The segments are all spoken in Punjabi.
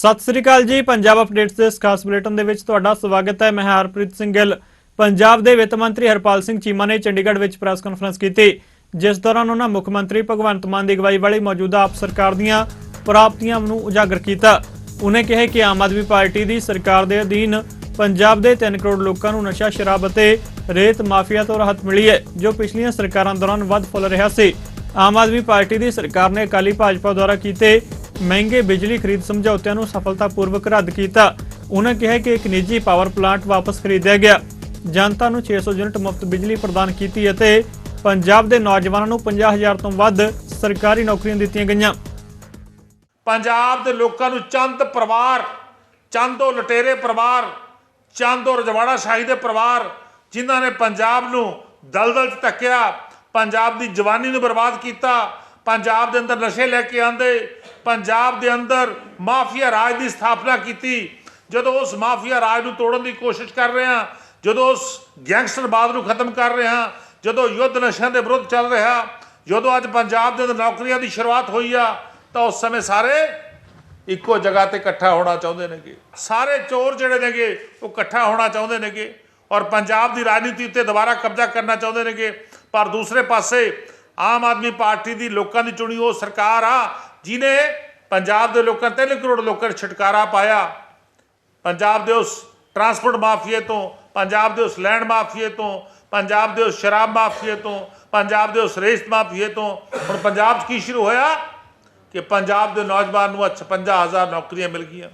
ਸਤਿ ਸ੍ਰੀ ਅਕਾਲ ਜੀ, ਪੰਜਾਬ ਅਪਡੇਟਸ ਦੇ ਇਸ ਖਾਸ ਬੁਲੇਟਿਨ ਦੇ ਵਿੱਚ ਤੁਹਾਡਾ ਸਵਾਗਤ ਹੈ। ਮੈਂ ਹਰਪ੍ਰੀਤ ਸਿੰਘ ਪੰਜਾਬ ਦੇ ਵਿੱਤ ਮੰਤਰੀ ਹਰਪਾਲ ਸਿੰਘ ਚੀਮਾ ਨੇ ਚੰਡੀਗੜ੍ਹ ਵਿੱਚ ਪ੍ਰੈਸ ਕਾਨਫਰੰਸ ਕੀਤੀ। ਜਿਸ ਦੌਰਾਨ ਉਹਨਾਂ ਮੁੱਖ ਮੰਤਰੀ ਭਗਵੰਤ ਮਾਨ ਦੀ ਅਗਵਾਈ ਵਾਲੀ ਮੌਜੂਦਾ ਆਪ ਸਰਕਾਰ ਦੀਆਂ ਪ੍ਰਾਪਤੀਆਂ ਨੂੰ ਉਜਾਗਰ ਕੀਤਾ। ਉਹਨੇ ਕਿਹਾ ਕਿ ਆਮ ਆਦਮੀ ਪਾਰਟੀ ਦੀ ਸਰਕਾਰ ਦੇ ਅਧੀਨ ਪੰਜਾਬ ਦੇ 3 ਕਰੋੜ ਲੋਕਾਂ ਨੂੰ ਨਸ਼ਾ, ਸ਼ਰਾਬ ਅਤੇ ਰੇਤ ਮਾਫੀਆ ਤੋਂ ਰਾਹਤ ਮਿਲੀ ਹੈ, ਜੋ ਪਿਛਲੀਆਂ ਸਰਕਾਰਾਂ ਦੌਰਾਨ ਵੱਧ ਫੁੱਲ ਰਿਹਾ ਸੀ। ਆਮ ਆਦਮੀ ਪਾਰਟੀ ਦੀ ਸਰਕਾਰ ਨੇ ਅਕਾਲੀ ਭਾਜਪਾ ਦੁਆਰਾ ਕੀਤੇ ਮਹਿੰਗੇ ਬਿਜਲੀ ਖਰੀਦ ਸਮਝੌਤਿਆਂ ਨੂੰ ਸਫਲਤਾਪੂਰਵਕ ਰੱਦ ਕੀਤਾ। ਉਹਨਾਂ ਕਿਹਾ ਕਿ ਇੱਕ ਨਿੱਜੀ ਪਾਵਰ ਪਲਾਂਟ ਵਾਪਸ ਖਰੀਦਿਆ ਗਿਆ। ਜਨਤਾ ਨੂੰ 600 ਯੂਨਿਟ ਮੁਫਤ ਬਿਜਲੀ ਪ੍ਰਦਾਨ ਕੀਤੀ ਅਤੇ ਪੰਜਾਬ ਦੇ ਨੌਜਵਾਨਾਂ ਨੂੰ 50000 ਤੋਂ ਵੱਧ ਸਰਕਾਰੀ ਨੌਕਰੀਆਂ ਦਿੱਤੀਆਂ ਗਈਆਂ। ਪੰਜਾਬ ਦੇ ਲੋਕਾਂ ਨੂੰ ਚੰਦ ਪਰਿਵਾਰ, ਚੰਦੋ ਲਟੇਰੇ ਪਰਿਵਾਰ, ਚੰਦੋ ਰਜਵਾੜਾ ਸ਼ਾਹੀ ਦੇ ਪਰਿਵਾਰ, ਜਿਨ੍ਹਾਂ ਨੇ ਪੰਜਾਬ ਨੂੰ ਦਲਦਲ 'ਚ ਧੱਕਿਆ, ਪੰਜਾਬ ਦੀ ਜਵਾਨੀ ਨੂੰ ਬਰਬਾਦ ਕੀਤਾ ਪੰਜਾਬ ਦੇ ਅੰਦਰ ਨਸ਼ੇ ਲੈ ਕੇ ਆਂਦੇ ਪੰਜਾਬ ਦੇ ਅੰਦਰ ਮਾਫੀਆ ਰਾਜ ਦੀ ਸਥਾਪਨਾ ਕੀਤੀ। ਜਦੋਂ ਉਸ ਮਾਫੀਆ ਰਾਜ ਨੂੰ ਤੋੜਨ ਦੀ ਕੋਸ਼ਿਸ਼ ਕਰ ਰਹੇ ਹਾਂ, ਜਦੋਂ ਉਸ ਗੈਂਗਸਟਰਵਾਦ ਨੂੰ ਖਤਮ ਕਰ ਰਹੇ ਹਾਂ, ਜਦੋਂ ਯੁੱਧ ਨਸ਼ਿਆਂ ਦੇ ਵਿਰੁੱਧ ਚੱਲ ਰਿਹਾ, ਜਦੋਂ ਅੱਜ ਪੰਜਾਬ ਦੇ ਅੰਦਰ ਨੌਕਰੀਆਂ ਦੀ ਸ਼ੁਰੂਆਤ ਹੋਈ ਆ, ਤਾਂ ਉਸ ਸਮੇਂ ਸਾਰੇ ਇੱਕੋ ਜਗ੍ਹਾ ਤੇ ਇਕੱਠਾ ਹੋਣਾ ਚਾਹੁੰਦੇ ਨੇਗੇ। ਸਾਰੇ ਚੋਰ ਜਿਹੜੇ ਨੇਗੇ, ਉਹ ਇਕੱਠਾ ਹੋਣਾ ਚਾਹੁੰਦੇ ਨੇਗੇ ਔਰ ਪੰਜਾਬ ਦੀ ਰਾਜਨੀਤੀ ਉੱਤੇ ਦੁਬਾਰਾ ਕਬਜ਼ਾ ਕਰਨਾ ਚਾਹੁੰਦੇ ਨੇਗੇ। ਪਰ ਦੂਸਰੇ ਪਾਸੇ ਆਮ ਆਦਮੀ ਪਾਰਟੀ ਦੀ ਲੋਕਾਂ ਦੀ ਚੁਣੀ ਉਹ ਸਰਕਾਰ ਆ ਜਿਨੇ ਪੰਜਾਬ ਦੇ ਲੋਕਾਂ 3 ਕਰੋੜ ਲੋਕਾਂ ਨੂੰ ਛੁਟਕਾਰਾ ਪਾਇਆ। ਪੰਜਾਬ ਦੇ ਉਸ ਟਰਾਂਸਪੋਰਟ ਮਾਫੀਏ ਤੋਂ, ਪੰਜਾਬ ਦੇ ਉਸ ਲੈਂਡ ਮਾਫੀਏ ਤੋਂ, ਪੰਜਾਬ ਦੇ ਉਸ ਸ਼ਰਾਬ ਮਾਫੀਏ ਤੋਂ, ਪੰਜਾਬ ਦੇ ਉਸ ਰੇਤ ਮਾਫੀਏ ਤੋਂ, ਹੁਣ ਪੰਜਾਬ 'ਚ ਕੀ ਸ਼ੁਰੂ ਹੋਇਆ? ਕਿ ਪੰਜਾਬ ਦੇ ਨੌਜਵਾਨ ਨੂੰ ਅੱਜ 55000 ਨੌਕਰੀਆਂ ਮਿਲ ਗਈਆਂ।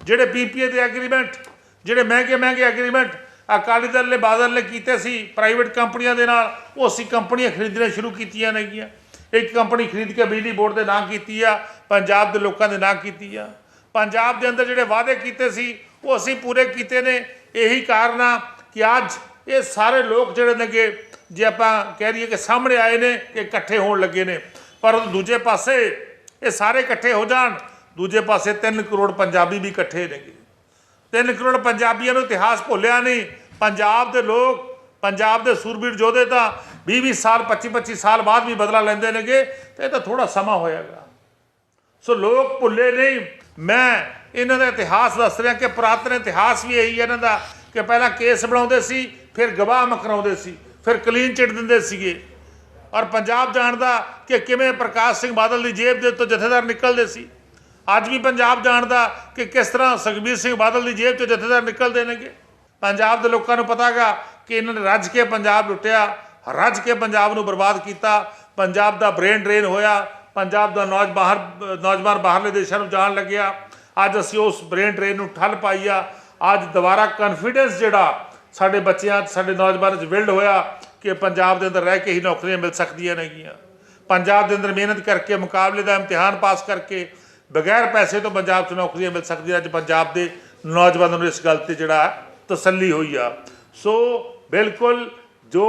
ਜਿਹੜੇ ਪੀਪੀਏ ਦੇ ਐਗਰੀਮੈਂਟ, ਜਿਹੜੇ ਮਹਿੰਗੇ ਮਹਿੰਗੇ ਐਗਰੀਮੈਂਟ ਅਕਾਲੀ ਦਲ ਨੇ ਬਾਦਲ ਨੇ ਕੀਤੇ ਸੀ ਪ੍ਰਾਈਵੇਟ ਕੰਪਨੀਆਂ ਦੇ ਨਾਲ, ਉਹ ਅਸੀਂ ਕੰਪਨੀਆਂ ਖਰੀਦਣੀਆਂ ਸ਼ੁਰੂ ਕੀਤੀਆਂ ਨੇਗੀਆਂ। ਇੱਕ ਕੰਪਨੀ ਖਰੀਦ ਕੇ ਬਿਜਲੀ ਬੋਰਡ ਦੇ ਨਾਂ ਕੀਤੀ ਆ, ਪੰਜਾਬ ਦੇ ਲੋਕਾਂ ਦੇ ਨਾਂ ਕੀਤੀ ਆ। ਪੰਜਾਬ ਦੇ ਅੰਦਰ ਜਿਹੜੇ ਵਾਅਦੇ ਕੀਤੇ ਸੀ, ਉਹ ਅਸੀਂ ਪੂਰੇ ਕੀਤੇ ਨੇ। ਇਹੀ ਕਾਰਨ ਆ ਕਿ ਅੱਜ ਇਹ ਸਾਰੇ ਲੋਕ ਜਿਹੜੇ ਨੇਗੇ, ਜੇ ਆਪਾਂ ਕਹਿ ਰਹੀਏ ਕਿ ਸਾਹਮਣੇ ਆਏ ਨੇ ਕਿ ਇਕੱਠੇ ਹੋਣ ਲੱਗੇ ਨੇ। ਪਰ ਦੂਜੇ ਪਾਸੇ, ਇਹ ਸਾਰੇ ਇਕੱਠੇ ਹੋ ਜਾਣ, ਦੂਜੇ ਪਾਸੇ 3 ਕਰੋੜ ਪੰਜਾਬੀ ਵੀ ਇਕੱਠੇ ਨੇਗੇ। 3 ਕਰੋੜ ਪੰਜਾਬੀਆਂ ਨੂੰ ਇਤਿਹਾਸ ਭੁੱਲਿਆ ਨਹੀਂ। ਪੰਜਾਬ ਦੇ ਲੋਕ, ਪੰਜਾਬ ਦੇ ਸੂਰਬੀਰ ਯੋਧੇ ਤਾਂ 20-20 ਸਾਲ 25-25 ਸਾਲ ਬਾਅਦ ਵੀ ਬਦਲਾ ਲੈਂਦੇ ਨੇਗੇ, ਤੇ ਇਹ ਤਾਂ ਥੋੜਾ ਸਮਾਂ ਹੋਏਗਾ ਸੋ ਲੋਕ ਭੁੱਲੇ ਨਹੀਂ। ਮੈਂ ਇਹਨਾਂ ਦਾ ਇਤਿਹਾਸ ਦੱਸ ਰਿਹਾ ਕਿ ਪੁਰਾਤਨ ਇਤਿਹਾਸ ਵੀ ਇਹੀ ਹੈ ਇਹਨਾਂ ਦਾ, ਕਿ ਪਹਿਲਾਂ ਕੇਸ ਬਣਾਉਂਦੇ ਸੀ, ਫਿਰ ਗਵਾਹ ਮਕਰਾਉਂਦੇ ਸੀ, ਫਿਰ ਕਲੀਨ ਚਿੱਟ ਦਿੰਦੇ ਸੀਗੇ। ਔਰ ਪੰਜਾਬ ਜਾਣਦਾ ਕਿ ਕਿਵੇਂ ਪ੍ਰਕਾਸ਼ ਸਿੰਘ ਬਾਦਲ ਦੀ ਜੇਬ ਦੇ ਤੋਂ ਜਥੇਦਾਰ ਨਿਕਲਦੇ ਸੀ। ਅੱਜ ਵੀ ਪੰਜਾਬ ਜਾਣਦਾ ਕਿ ਕਿਸ ਤਰ੍ਹਾਂ ਸੁਖਬੀਰ ਸਿੰਘ ਬਾਦਲ ਦੀ ਜੇਬ ਤੋਂ ਜਥੇਦਾਰ ਨਿਕਲਦੇ ਨੇਗੇ। ਪੰਜਾਬ ਦੇ ਲੋਕਾਂ ਨੂੰ ਪਤਾਗਾ ਕਿ ਇਹਨਾਂ ਨੇ ਰੱਜ ਕੇ ਪੰਜਾਬ ਲੁੱਟਿਆ, ਰੱਜ ਕੇ ਪੰਜਾਬ ਨੂੰ ਬਰਬਾਦ ਕੀਤਾ, ਪੰਜਾਬ ਦਾ ਬ੍ਰੇਨ ਡਰੇਨ ਹੋਇਆ, ਪੰਜਾਬ ਦਾ ਨੌਜ ਬਾਹਰ, ਨੌਜਵਾਨ ਬਾਹਰਲੇ ਦੇਸ਼ਾਂ ਨੂੰ ਜਾਣ ਲੱਗਿਆ। ਅੱਜ ਅਸੀਂ ਉਸ ਬ੍ਰੇਨ ਡਰੇਨ ਨੂੰ ਠੱਲ ਪਾਈ ਆ। ਅੱਜ ਦੁਬਾਰਾ ਕੌਨਫੀਡੈਂਸ ਜਿਹੜਾ ਸਾਡੇ ਬੱਚਿਆਂ 'ਚ ਸਾਡੇ ਨੌਜਵਾਨਾਂ 'ਚ ਬਿਲਡ ਹੋਇਆ ਕਿ ਪੰਜਾਬ ਦੇ ਅੰਦਰ ਰਹਿ ਕੇ ਹੀ ਨੌਕਰੀਆਂ ਮਿਲ ਸਕਦੀਆਂ ਨੇਗੀਆਂ। ਪੰਜਾਬ ਦੇ ਅੰਦਰ ਮਿਹਨਤ ਕਰਕੇ, ਮੁਕਾਬਲੇ ਦਾ ਇਮਤਿਹਾਨ ਪਾਸ ਕਰਕੇ ਬਗੈਰ ਪੈਸੇ ਤੋਂ ਪੰਜਾਬ 'ਚ ਨੌਕਰੀਆਂ ਮਿਲ ਸਕਦੀਆਂ ਅੱਜ ਪੰਜਾਬ ਦੇ ਨੌਜਵਾਨਾਂ ਨੂੰ ਇਸ ਗੱਲ ਤੇ ਜਿਹੜਾ ਤਸੱਲੀ ਹੋਈ ਆ। ਸੋ ਬਿਲਕੁਲ ਜੋ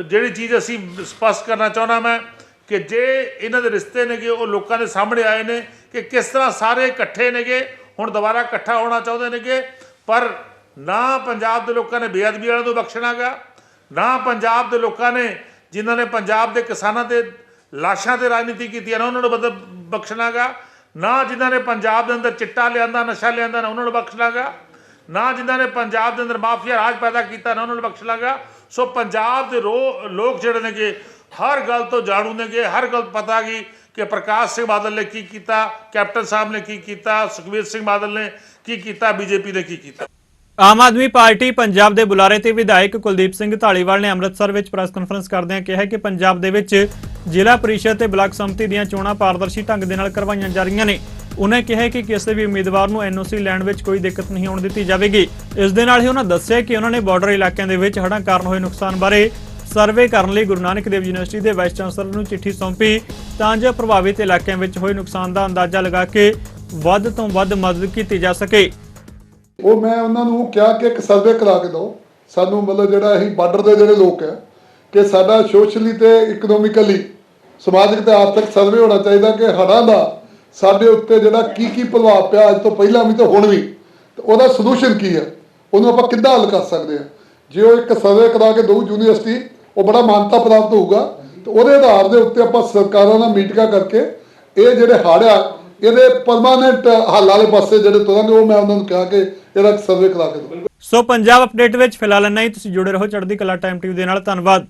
ਜਿਹੜੀ ਚੀਜ਼ ਅਸੀਂ ਸਪਸ਼ਟ ਕਰਨਾ ਚਾਹੁੰਦਾ ਮੈਂ ਕਿ ਜੇ ਇਹਨਾਂ ਦੇ ਰਿਸ਼ਤੇ ਨੇਗੇ, ਉਹ ਲੋਕਾਂ ਦੇ ਸਾਹਮਣੇ ਆਏ ਨੇ ਕਿ ਕਿਸ ਤਰ੍ਹਾਂ ਸਾਰੇ ਇਕੱਠੇ ਨੇਗੇ, ਹੁਣ ਦੁਬਾਰਾ ਇਕੱਠਾ ਹੋਣਾ ਚਾਹੁੰਦੇ ਨੇਗੇ, ਪਰ ਨਾ ਪੰਜਾਬ ਦੇ ਲੋਕਾਂ ਨੇ ਬੇਅਦਬੀ ਵਾਲਿਆਂ ਨੂੰ ਬਖਸ਼ਣਾਗਾ, ਨਾ ਪੰਜਾਬ ਦੇ ਲੋਕਾਂ ਨੇ ਜਿਨ੍ਹਾਂ ਨੇ ਪੰਜਾਬ ਦੇ ਕਿਸਾਨਾਂ 'ਤੇ ਲਾਸ਼ਾਂ ਤੇ ਰਾਜਨੀਤੀ ਕੀਤੀ ਹੈ ਨਾ ਉਹਨਾਂ ਨੂੰ ਬਦ ਬਖਸ਼ਣਾਗਾ ਨਾ ਜਿਨ੍ਹਾਂ ਨੇ ਪੰਜਾਬ ਦੇ ਅੰਦਰ ਚਿੱਟਾ ਲਿਆਂਦਾ, ਨਸ਼ਾ ਲਿਆਂਦਾ, ਨਾ ਉਹਨਾਂ ਨੂੰ ਬਖਸ਼ ਬਖਸ਼ਣਾਗਾ ਨਾ ਜਿਨ੍ਹਾਂ ਨੇ ਪੰਜਾਬ ਦੇ ਅੰਦਰ ਮਾਫੀਆ ਰਾਜ ਪੈਦਾ ਕੀਤਾ, ਨਾ ਉਹਨਾਂ ਨੂੰ ਬਖਸ਼ ਬਖਸ਼ਣਾਗਾ ਸੋ ਪੰਜਾਬ ਦੇ ਰੋ- ਲੋਕ ਜਿਹੜੇ ਨੇਗੇ, ਹਰ ਗੱਲ ਤੋਂ ਜਾਣੂ ਨੇਗੇ, ਹਰ ਗੱਲ ਪਤਾ ਗਈ ਕਿ ਪ੍ਰਕਾਸ਼ ਸਿੰਘ ਬਾਦਲ ਨੇ ਕੀ ਕੀਤਾ, ਕੈਪਟਨ ਸਾਹਿਬ ਨੇ ਕੀ ਕੀਤਾ, ਸੁਖਬੀਰ ਸਿੰਘ ਬਾਦਲ ਨੇ ਕੀ ਕੀਤਾ, ਬੀਜੇਪੀ ਨੇ ਕੀ ਕੀਤਾ। ਆਮ ਆਦਮੀ ਪਾਰਟੀ ਪੰਜਾਬ ਦੇ ਬੁਲਾਰੇ ਤੇ ਵਿਧਾਇਕ ਕੁਲਦੀਪ ਸਿੰਘ ਢਾਲੀਵਾਲ ਨੇ ਅੰਮ੍ਰਿਤਸਰ ਵਿੱਚ ਪ੍ਰੈਸ ਕਾਨਫਰੰਸ ਕਰਦਿਆਂ ਕਿਹਾ ਕਿ ਪੰਜਾਬ ਦੇ ਵਿੱਚ ਜ਼ਿਲ੍ਹਾ ਪਰਿਸ਼ਦ ਤੇ ਬਲਾਕ ਸੰਮਤੀ ਦੀਆਂ ਚੋਣਾਂ ਪਾਰਦਰਸ਼ੀ ਢੰਗ ਦੇ ਨਾਲ ਕਰਵਾਈਆਂ ਜਾ ਰਹੀਆਂ ਨੇ। ਉਨ੍ਹਾਂ ਕਿਹਾ ਕਿ ਕਿਸੇ ਵੀ ਉਮੀਦਵਾਰ ਨੂੰ ਐਨਓਸੀ ਲੈਣ ਵਿੱਚ ਕੋਈ ਦਿੱਕਤ ਨਹੀਂ ਆਉਣ ਦਿੱਤੀ ਜਾਵੇਗੀ। ਇਸ ਦੇ ਨਾਲ ਹੀ ਉਹਨਾਂ ਦੱਸਿਆ ਕਿ ਉਹਨਾਂ ਨੇ ਬਾਰਡਰ ਇਲਾਕਿਆਂ ਦੇ ਵਿੱਚ ਹੜ੍ਹਾਂ ਕਾਰਨ ਹੋਏ ਨੁਕਸਾਨ ਬਾਰੇ ਸਰਵੇ ਕਰਨ ਲਈ ਗੁਰੂ ਨਾਨਕ ਦੇਵ ਯੂਨੀਵਰਸਿਟੀ ਦੇ ਵਾਈਸ ਚਾਂਸਲਰ ਨੂੰ ਚਿੱਠੀ ਸੌਂਪੀ, ਤਾਂ ਜੋ ਪ੍ਰਭਾਵਿਤ ਇਲਾਕਿਆਂ ਵਿੱਚ ਹੋਏ ਨੁਕਸਾਨ ਦਾ ਅੰਦਾਜ਼ਾ ਲਗਾ ਕੇ ਵੱਧ ਤੋਂ ਵੱਧ ਮਦਦ ਕੀਤੀ ਜਾ ਸਕੇ। ਉਹ ਮੈਂ ਉਹਨਾਂ ਨੂੰ ਕਿਹਾ ਕਿ ਇੱਕ ਸਰਵੇ ਕਰਾ ਕੇ ਦਿਓ। ਸਾਨੂੰ ਮਤਲਬ ਜਿਹੜਾ ਅਸੀਂ ਬਾਰਡਰ ਦੇ ਜਿਹੜੇ ਲੋਕ ਹੈ ਕਿ ਸਾਡਾ ਸੋਸ਼ਲੀ ਤੇ ਇਕਨੋਮਿਕਲੀ ਸਮਾਜਿਕ ਤੇ ਆਰਥਿਕ ਸਰਵੇ ਹੋਣਾ ਚਾਹੀਦਾ ਕਿ ਹੜ੍ਹਾਂ ਦਾ ਸਾਡੇ ਉੱਤੇ ਜਿਹੜਾ ਕੀ ਕੀ ਪ੍ਰਭਾਵ ਪਿਆ ਅੱਜ ਤੋਂ ਪਹਿਲਾਂ ਵੀ ਤੇ ਹੁਣ ਵੀ, ਤੇ ਉਹਦਾ ਸੋਲੂਸ਼ਨ ਕੀ ਹੈ? ਉਹਨੂੰ ਆਪਾਂ ਕਿੱਦਾਂ ਹੱਲ ਕਰ ਸਕਦੇ ਹਾਂ? ਜੇ ਉਹ ਇੱਕ ਸਰਵੇ ਕਰਾ ਕੇ ਦਊ ਯੂਨੀਵਰਸਿਟੀ, ਉਹ ਬੜਾ ਮਾਨਤਾ ਪ੍ਰਾਪਤ ਹੋਊਗਾ। ਤੇ ਉਹਦੇ ਆਧਾਰ ਦੇ ਉੱਤੇ ਆਪਾਂ ਸਰਕਾਰਾਂ ਨਾਲ ਮੀਟਿੰਗਾਂ ਕਰਕੇ ਇਹ ਜਿਹੜੇ ਹੜ੍ਹ ਆ, ਇਹਦੇ ਪਰਮਾਨੈਂਟ ਹੱਲ ਵਾਲੇ ਪਾਸੇ ਜਿਹੜੇ ਤੁਰਾਂਗੇ, ਉਹ ਮੈਂ ਉਹਨਾਂ ਨੂੰ ਕਿਹਾ ਕਿ ਇਹਦਾ ਸਰਵੇ ਕਰਾ ਕੇ ਦਿਓ। ਸੋ ਪੰਜਾਬ ਅਪਡੇਟ ਵਿੱਚ ਫਿਲਹਾਲ ਇੰਨਾ ਹੀ। ਤੁਸੀਂ ਜੁੜੇ ਰਹੋ ਚੜ੍ਹਦੀ ਕਲਾ ਟਾਈਮ ਟੀਵੀ ਦੇ ਨਾਲ। ਧੰਨਵਾਦ।